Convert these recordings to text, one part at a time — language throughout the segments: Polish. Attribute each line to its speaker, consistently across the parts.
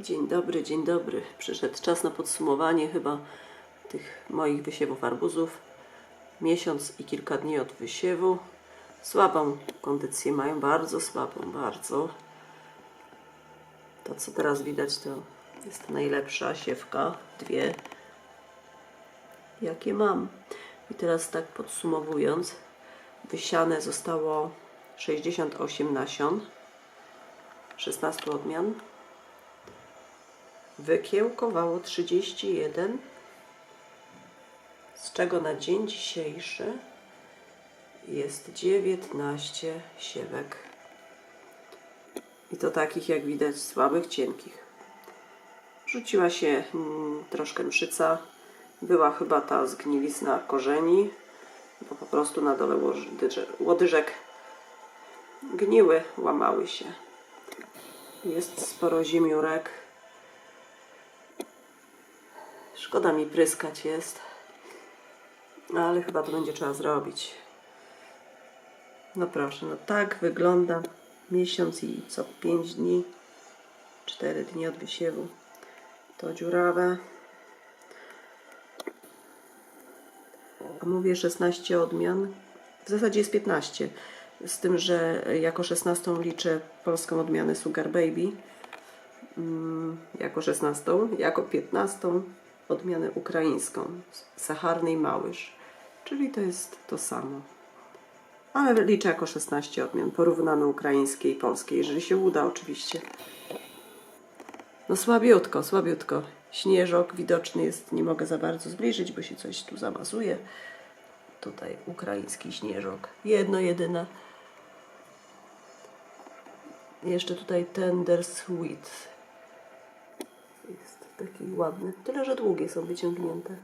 Speaker 1: Dzień dobry, dzień dobry. Przyszedł czas na podsumowanie chyba tych moich wysiewów arbuzów. Miesiąc i kilka dni od wysiewu. Słabą kondycję mają, bardzo słabą, bardzo. To co teraz widać to jest najlepsza siewka, dwie jakie mam. I teraz tak podsumowując, wysiane zostało 68 nasion, 16 odmian, wykiełkowało 31, z czego na dzień dzisiejszy jest 19 siewek. I to takich, jak widać, słabych, cienkich. Rzuciła się mm, troszkę mszyca. Była chyba ta zgnilizna korzeni, bo po prostu na dole łodyże- łodyżek gniły, łamały się. Jest sporo ziemiórek. Szkoda mi pryskać jest, ale chyba to będzie trzeba zrobić. No proszę, no tak wygląda miesiąc i co 5 dni, 4 dni od wysiewu. To dziurawe. Mówię 16 odmian. W zasadzie jest 15. Z tym, że jako 16 liczę polską odmianę Sugar Baby. Mm, jako 16, jako 15 odmianę ukraińską Sacharnej Małysz. Czyli to jest to samo. Ale liczę jako 16 odmian, porównano ukraińskiej i polskiej, jeżeli się uda oczywiście. No słabiutko, słabiutko. Śnieżok widoczny jest, nie mogę za bardzo zbliżyć, bo się coś tu zamazuje. Tutaj ukraiński śnieżok. Jedno, jedyne. Jeszcze tutaj Tender Sweet. Taki ładny. Tyle, że długie są wyciągnięte.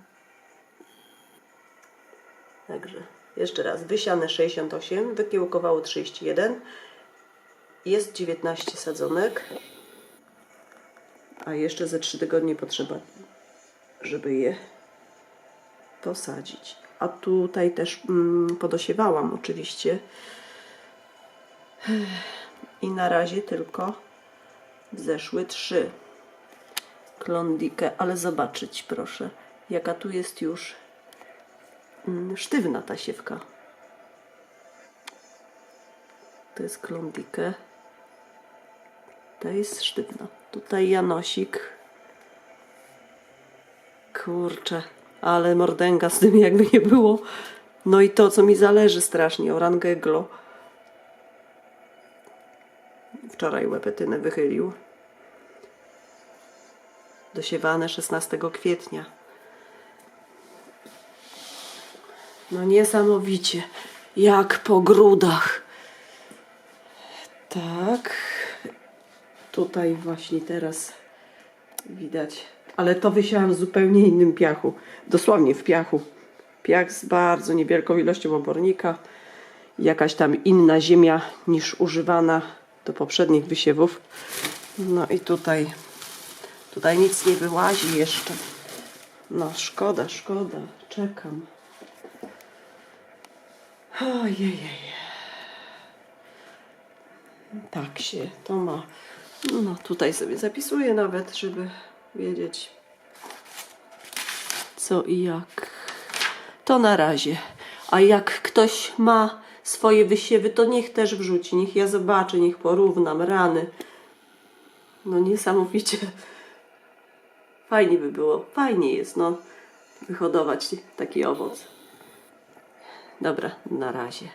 Speaker 1: Także jeszcze raz. Wysiane 68, wykiełkowało 31. Jest 19 sadzonek. A jeszcze ze 3 tygodnie potrzeba, żeby je posadzić. A tutaj też mm, podosiewałam oczywiście. I na razie tylko zeszły trzy klondikę, ale zobaczyć proszę, jaka tu jest już mm, sztywna ta siewka. To jest klondikę. Ta jest sztywna. Tutaj Janosik. Kurczę, ale mordęga z tym jakby nie było. No i to, co mi zależy strasznie, orangeglo. Wczoraj łepetynę wychylił. Dosiewane 16 kwietnia. No niesamowicie. Jak po grudach. Tak. Tutaj właśnie teraz widać. Ale to wysiałam w zupełnie innym piachu. Dosłownie w piachu. Piach z bardzo niewielką ilością obornika. Jakaś tam inna ziemia niż używana do poprzednich wysiewów. No i tutaj, tutaj nic nie wyłazi jeszcze. No szkoda, szkoda. Czekam. Ojej. Tak się to ma. No tutaj sobie zapisuję nawet, żeby wiedzieć co i jak. To na razie. A jak ktoś ma swoje wysiewy, to niech też wrzuci. Niech ja zobaczę, niech porównam rany. No niesamowicie. Fajnie by było. Fajnie jest, no, wyhodować taki owoc. Dobra, na razie.